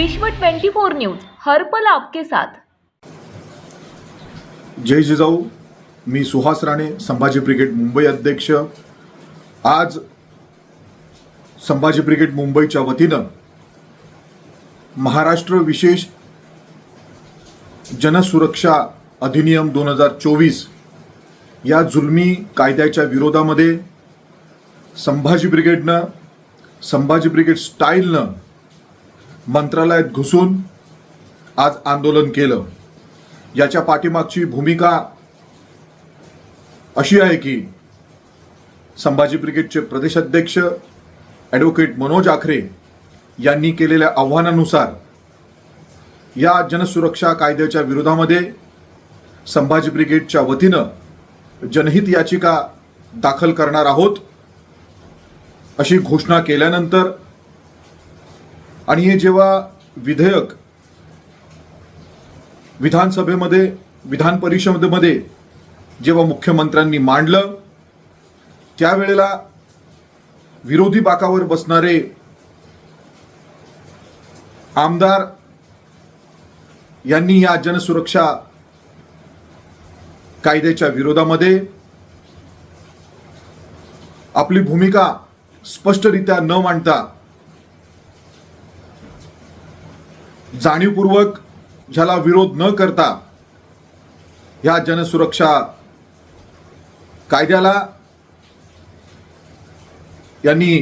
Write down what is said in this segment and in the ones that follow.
विश्व 24 न्यूज हर्पल आपके साथ. जय जिजाऊ मी सुहास राणे संभाजी ब्रिगेड मुंबई अध्यक्ष. आज संभाजी ब्रिगेड मुंबईच्या वतीनं महाराष्ट्र विशेष जनसुरक्षा अधिनियम दोन हजार चोवीस या जुलमी कायद्याच्या विरोधामध्ये संभाजी ब्रिगेडनं संभाजी ब्रिगेड स्टाईलनं मंत्रालयात घुसून आज आंदोलन केलं. याच्या पाठीमागची भूमिका अशी आहे की संभाजी ब्रिगेडचे प्रदेशाध्यक्ष ॲडव्होकेट मनोज आखरे यांनी केलेल्या आव्हानानुसार या जनसुरक्षा कायद्याच्या विरोधामध्ये संभाजी ब्रिगेडच्या वतीनं जनहित याचिका दाखल करणार आहोत अशी घोषणा केल्यानंतर आणि हे जेव्हा विधेयक विधानसभेमध्ये विधान परिषदेमध्ये जेव्हा मुख्यमंत्र्यांनी मांडलं त्यावेळेला विरोधी बाकावर बसणारे आमदार यांनी या जनसुरक्षा कायद्याच्या विरोधामध्ये आपली भूमिका स्पष्टरित्या न मांडता जाणीवपूर्वक ज्याला विरोध न करता ह्या जनसुरक्षा कायद्याला यांनी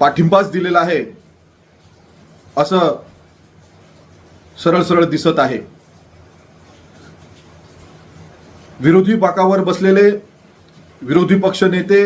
पाठिंबाच दिलेला आहे असं सरळ सरळ दिसत आहे. विरोधी बाकावर बसलेले विरोधी पक्ष नेते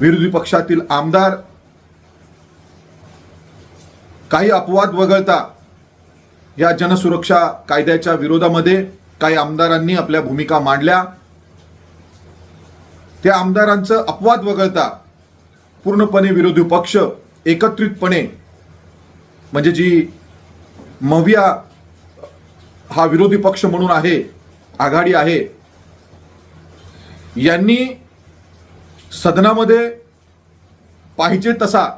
विरोधी पक्षातील आमदार काही अपवाद वगळता या जनसुरक्षा कायद्याच्या विरोधामध्ये काही आमदारांनी आपल्या भूमिका मांडल्या. त्या आमदारांचं अपवाद वगळता पूर्णपणे विरोधी पक्ष एकत्रितपणे म्हणजे जी मविया हा विरोधी पक्ष म्हणून आहे आघाडी आहे यांनी सदनामध्ये पाहिजे तसा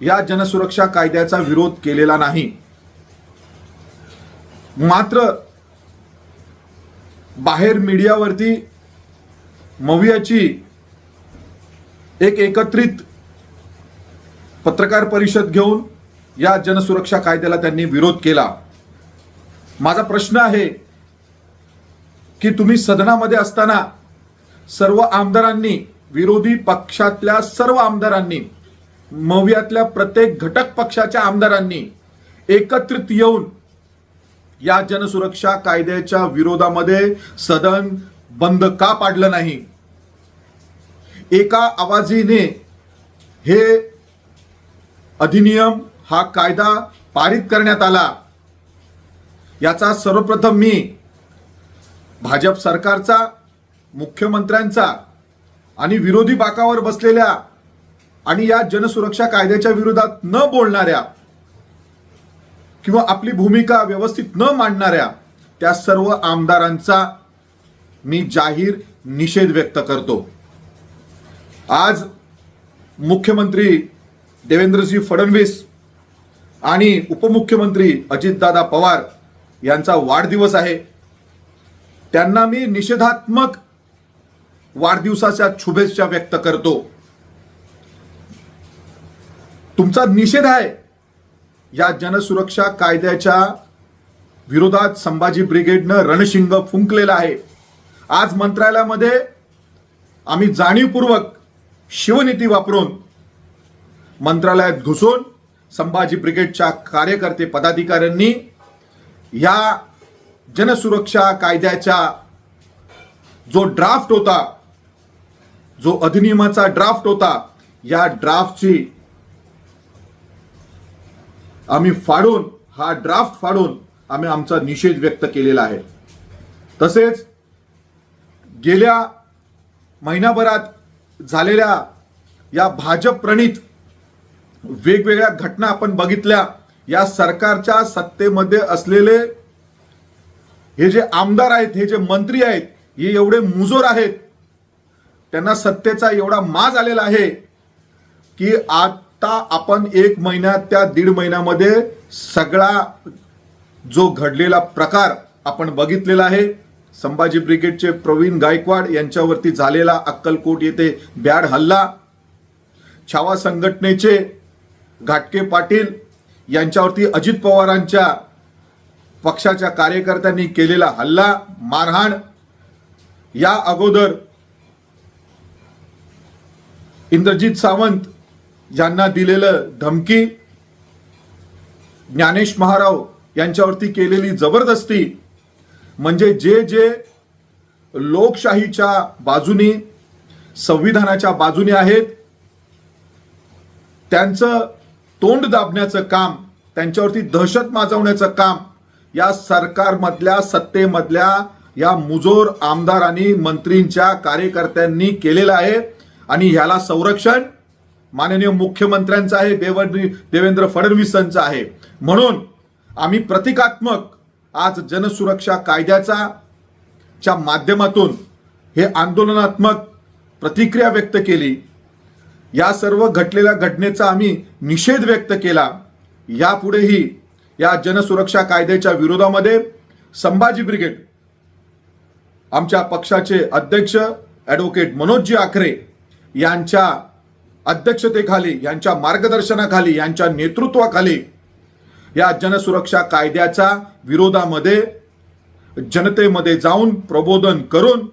या जनसुरक्षा कायद्याचा विरोध केलेला नाही. मात्र बाहेर मीडियावरती मवियाची एक एकत्रित पत्रकार परिषद घेऊन या जनसुरक्षा कायद्याला त्यांनी विरोध केला. माझा प्रश्न आहे की तुम्ही सदनामध्ये असताना सर्व आमदारांनी विरोधी पक्षातल्या सर्व आमदारांनी मव्यातल्या प्रत्येक घटक पक्षाच्या आमदारांनी एकत्रित येऊन या जनसुरक्षा कायद्याच्या विरोधामध्ये सदन बंद का पाडलं नाही? एका आवाजीने हे अधिनियम हा कायदा पारित करण्यात आला. याचा सर्वप्रथम मी भाजप सरकारचा मुख्यमंत्र्यांचा आणि विरोधी बाकावर बसलेल्या आणि या जनसुरक्षा कायद्याच्या विरोधात न बोलणाऱ्या किंवा आपली भूमिका व्यवस्थित न मांडणाऱ्या त्या सर्व आमदारांचा मी जाहीर निषेध व्यक्त करतो. आज मुख्यमंत्री देवेंद्रजी फडणवीस आणि उपमुख्यमंत्री अजितदादा पवार यांचा वाढदिवस आहे. त्यांना मी निषेधात्मक वाढदिवसाच्या शुभेच्छा व्यक्त करतो. तुमचा निषेध आहे. या जनसुरक्षा कायद्याच्या विरोधात संभाजी ब्रिगेडनं रणशिंग फुंकलेलं आहे. आज मंत्रालयामध्ये आम्ही जाणीवपूर्वक शिवनीती वापरून मंत्रालयात घुसून संभाजी ब्रिगेडच्या कार्यकर्ते पदाधिकाऱ्यांनी या जनसुरक्षा कायद्याच्या जो ड्राफ्ट होता जो अधिनियमाचा ड्राफ्ट होता या ड्राफ्टची आम्ही फाडून हा ड्राफ्ट फाडून आम्ही आमचा निषेध व्यक्त केलेला आहे. तसेच गेल्या महिनाभरात झालेल्या या भाजप प्रणित वेगवेगळ्या घटना आपण बघितल्या. या सरकारच्या सत्तेमध्ये असलेले हे जे आमदार आहेत हे जे मंत्री आहेत हे एवढे मुजोर आहेत. त्यांना सत्तेचा एवढा माज आलेला आहे की आज आत्ता आपण एक महिन्यात त्या दीड महिन्यामध्ये सगळा जो घडलेला प्रकार आपण बघितलेला आहे संभाजी ब्रिगेडचे प्रवीण गायकवाड यांच्यावरती झालेला अक्कलकोट येथे बॅड हल्ला छावा संघटनेचे घाटके पाटील यांच्यावरती अजित पवारांच्या पक्षाच्या कार्यकर्त्यांनी केलेला हल्ला मारहाण. या अगोदर इंद्रजित सावंत यांना दिलेलं धमकी ज्ञानेश महाराव यांच्यावरती केलेली जबरदस्ती म्हणजे जे जे लोकशाहीच्या बाजूनी संविधानाच्या बाजूने आहेत त्यांचं तोंड दाबण्याचं काम त्यांच्यावरती दहशत माजवण्याचं काम या सरकारमधल्या सत्तेमधल्या या मुजोर आमदार आणि मंत्रींच्या कार्यकर्त्यांनी केलेलं आहे. आणि ह्याला संरक्षण माननीय मुख्यमंत्र्यांचं आहे देव देवेंद्र फडणवीसांचं आहे. म्हणून आम्ही प्रतिकात्मक आज जनसुरक्षा कायद्याचा च्या माध्यमातून हे आंदोलनात्मक प्रतिक्रिया व्यक्त केली. या सर्व घटलेल्या घटनेचा आम्ही निषेध व्यक्त केला. यापुढेही या जनसुरक्षा कायद्याच्या विरोधामध्ये संभाजी ब्रिगेड आमच्या पक्षाचे अध्यक्ष ॲडव्होकेट मनोजजी आखरे यांच्या अध्यक्षतेखाली यांच्या मार्गदर्शनाखाली यांच्या नेतृत्वाखाली या जनसुरक्षा कायद्याच्या विरोधामध्ये जनतेमध्ये जाऊन प्रबोधन करून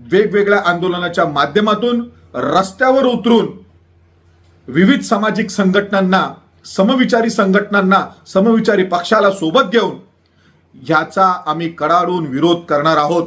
वेगवेगळ्या आंदोलनाच्या माध्यमातून रस्त्यावर उतरून विविध सामाजिक संघटनांना समविचारी संघटनांना समविचारी पक्षाला सोबत घेऊन ह्याचा आम्ही कडाडून विरोध करणार आहोत.